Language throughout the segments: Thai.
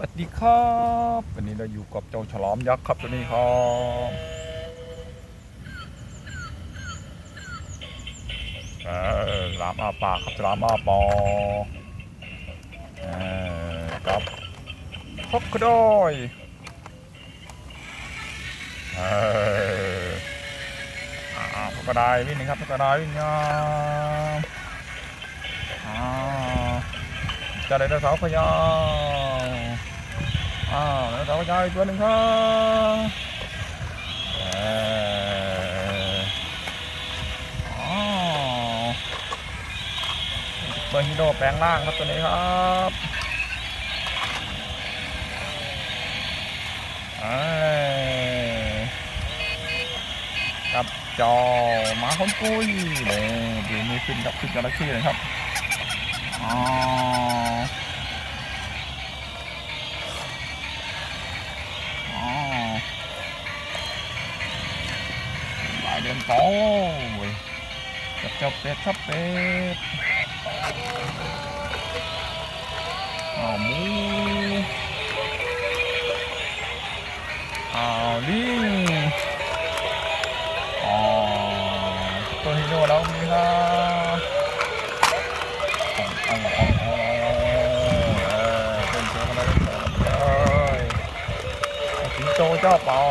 วัสดีครับ วันนี้เราอยู่กับเจ้าฉลามยักษ์ครับตัวนี้ครับเออฉลามอาปากครับฉลามอาปากเออกับคอกดอยเอออ่าคอกระไดวิ่งหนึ่งครับคอกระไดวิ่งงามอ่าจะได้ไดโนเสาร์พยาว อ้าวไดโนเสาร์พยาวอีกตัวหนึ่งครับเอออ๋อตัวฮีโร่แปลงร่างครับตัวนี้ครับเอ้ยกับจอหมาคนกุ้ยเลยดูมีขึ้นกับขึ้นจระเข้เลยครับอ๋อ เดินโต้เว้ยจับจับเป็ดจับเป็ดอ๋อหมูอ้าวลิงอ๋อตัวฮีโร่แล้วมีครับ โอ้โอ้โอ้โอ้เออเป็นเสือมาเลยเลยสิงโตเจ้าปอ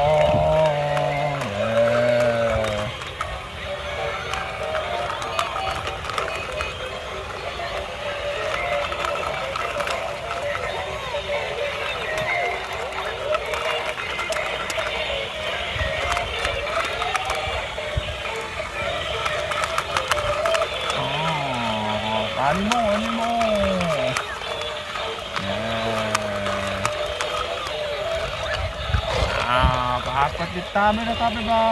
Anin mo, anin mo. Yan. Ah, paapat din tayo na tabi ba?